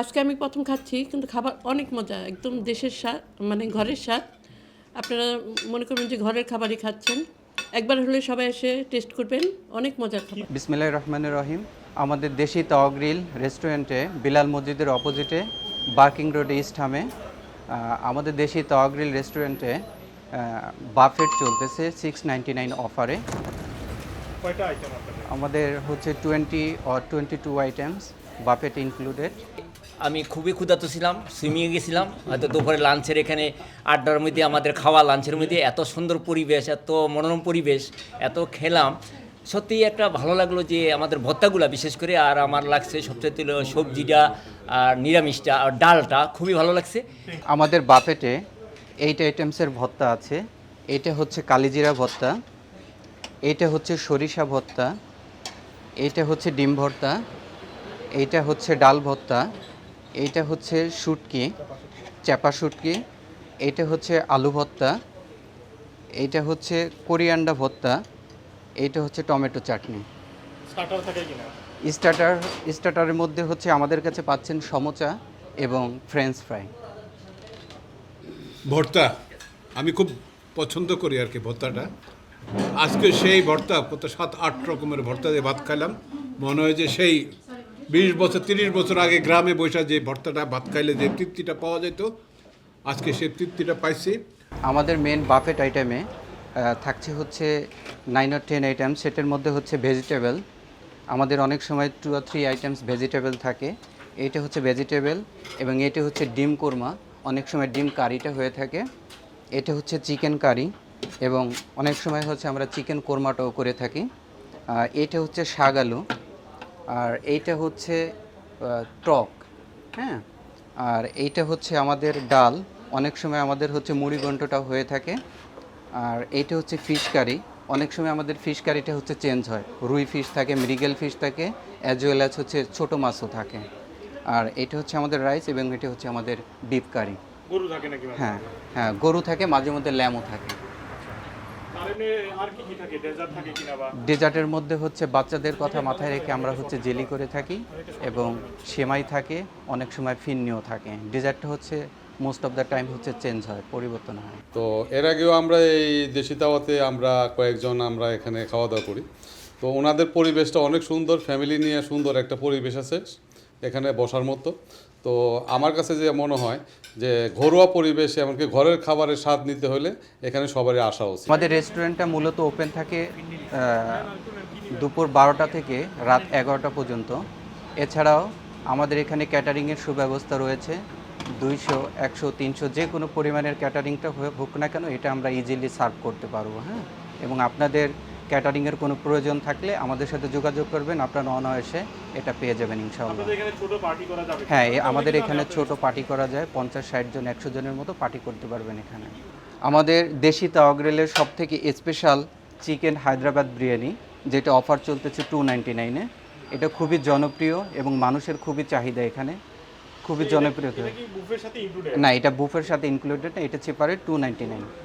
আজকে আমি প্রথম খাচ্ছি কিন্তু খাবার অনেক মজা একদম দেশের স্বাদ মানে ঘরের স্বাদ। আপনারা মনে করবেন যে ঘরের খাবারই খাচ্ছেন। একবার হলে সবাই এসে টেস্ট করবেন অনেক মজার খাবার। বিসমিল্লাহ রহমানুর রহিম। আমাদের দেশি তাওয়া গ্রিল রেস্টুরেন্টে বিলাল মসজিদের অপোজিটে বার্কিং রোড ইস্ট হামে আমাদের দেশি তাওয়া গ্রিল রেস্টুরেন্টে বাফেট চলতেছে সিক্স নাইনটি নাইন অফারে কয়টা আইটেম আপনাদের? আমাদের হচ্ছে twenty or twenty two items buffet included আমি খুবই ক্ষুধার্ত ছিলাম সুইমিংয়ে গেছিলাম, হয়তো দুপুরে লাঞ্চের এখানে আড্ডার মধ্যে আমাদের খাওয়া লাঞ্চের মধ্যে এত সুন্দর পরিবেশ, এত মনোরম পরিবেশ, এত খেলাম। সত্যিই একটা ভালো লাগল যে আমাদের ভর্তাগুলা, বিশেষ করে আর আমার লাগছে সবচেয়ে সবজিটা আর নিরামিষটা আর ডালটা, খুবই ভালো লাগছে। আমাদের বাফেটে এইট আইটেমসের ভত্তা আছে। এটা হচ্ছে কালিজিরা ভত্তা এটা হচ্ছে সরিষা ভত্তা এইটা হচ্ছে ডিম ভর্তা এইটা হচ্ছে ডাল ভর্তা এইটা হচ্ছে শুটকি চাপা শুটকি এইটা হচ্ছে আলু ভর্তা এইটা হচ্ছে কোরিয়ান্ডা ভর্তা এইটা হচ্ছে টমেটো চাটনি। স্টার্টার থাকে কিনা? স্টার্টার স্টার্টারের মধ্যে হচ্ছে আমাদের কাছে পাচ্ছেন সমোচা এবং ফ্রেঞ্চ ফ্রাই। ভর্তা আমি খুব পছন্দ করি আর কি ভর্তাটা। আজকে সেই ভর্তা কত সাত আট রকমের ভর্তা দিয়ে ভাত খাইলাম। মনে হয় যে সেই বিশ বছর, তিরিশ বছর আগে গ্রামে বসে যে ভর্তাটা, ভাত খাইলে যে তৃপ্তিটা পাওয়া যেত আজকে সেই তৃপ্তিটা পাইছি। আমাদের মেন বাফেট আইটেমে থাকছে হচ্ছে নাইন আর টেন আইটেম সেটের মধ্যে হচ্ছে ভেজিটেবল আমাদের অনেক সময় টু আর থ্রি আইটেমস ভেজিটেবল থাকে। এইটা হচ্ছে ভেজিটেবল এবং এটা হচ্ছে ডিম কোরমা। অনেক সময় ডিম কারিটা হয়ে থাকে। এটা হচ্ছে চিকেন কারি এবং অনেক সময় হচ্ছে আমরা চিকেন কোরমাটাও করে থাকি। এটা হচ্ছে শাক আলু। আর এইটা হচ্ছে টক হ্যাঁ? আর এইটা হচ্ছে আমাদের ডাল। অনেক সময় আমাদের হচ্ছে মুড়ি ঘন্টটা হয়ে থাকে। আর এইটা হচ্ছে ফিশ কারি। অনেক সময় আমাদের ফিশ কারিটা হচ্ছে চেঞ্জ হয়। রুই ফিশ থাকে মৃগেল ফিশ থাকে অ্যাজ ওয়েল অ্যাজ হচ্ছে ছোটো মাছও থাকে। আর এটা হচ্ছে আমাদের রাইস এবং এটা হচ্ছে আমাদের বিফ কারি। গরু থাকে নাকি হ্যাঁ হ্যাঁ গরু থাকে মাঝে মধ্যে ল্যামও থাকে। ডেজার্টের মধ্যে হচ্ছে বাচ্চাদের কথা মাথায় রেখে আমরা হচ্ছে জেলি করে থাকি এবং সেমাই থাকে অনেক সময় ফিন্নিও থাকে। ডেজার্টটা হচ্ছে মোস্ট অফ দ্য টাইম হচ্ছে চেঞ্জ হয় পরিবর্তন হয়। তো এর আগেও আমরা এই দেশি তাওয়াতে আমরা কয়েকজন আমরা এখানে খাওয়া দাওয়া করি। তো ওনাদের পরিবেশটা অনেক সুন্দর ফ্যামিলি নিয়ে সুন্দর একটা পরিবেশ আছে এখানে বসার মতো। তো আমার কাছে যে মনে হয় যে ঘরোয়া পরিবেশে এমনকি ঘরের খাবারের স্বাদ নিতে হলে এখানে সবারই আসা উচিত। আমাদের রেস্টুরেন্টটা মূলত ওপেন থাকে দুপুর বারোটা থেকে রাত এগারোটা পর্যন্ত। এছাড়াও আমাদের এখানে ক্যাটারিংয়ের সুব্যবস্থা রয়েছে। দুইশো, একশো, তিনশো যে কোনো পরিমাণের ক্যাটারিংটা হয়ে- হোক না কেন, এটা আমরা ইজিলি সার্ভ করতে পারব হ্যাঁ? এবং আপনাদের ক্যাটারিংয়ের কোনো প্রয়োজন থাকলে আমাদের সাথে যোগাযোগ করবেন। আপনারা অনায়াসে এটা পেয়ে যাবেন ইনশাআল্লাহ। আপনাদের এখানে ছোট পার্টি করা যাবে হ্যাঁ আমাদের এখানে ছোট পার্টি করা যায়। পঞ্চাশ ষাট জন একশো জনের মতো পার্টি করতে পারবেন এখানে। আমাদের দেশি তাওয়াগ্রেলের সব থেকে স্পেশাল চিকেন হায়দ্রাবাদ বিরিয়ানি যেটা অফার চলতেছে টু নাইনটি নাইনে এটা খুবই জনপ্রিয় এবং মানুষের খুবই চাহিদা এখানে। খুবই জনপ্রিয়। এটা কি বুফের সাথে ইনক্লুডেড না এটা বুফের সাথে ইনক্লুডেড না এটা চেপারে টু নাইনটি নাইন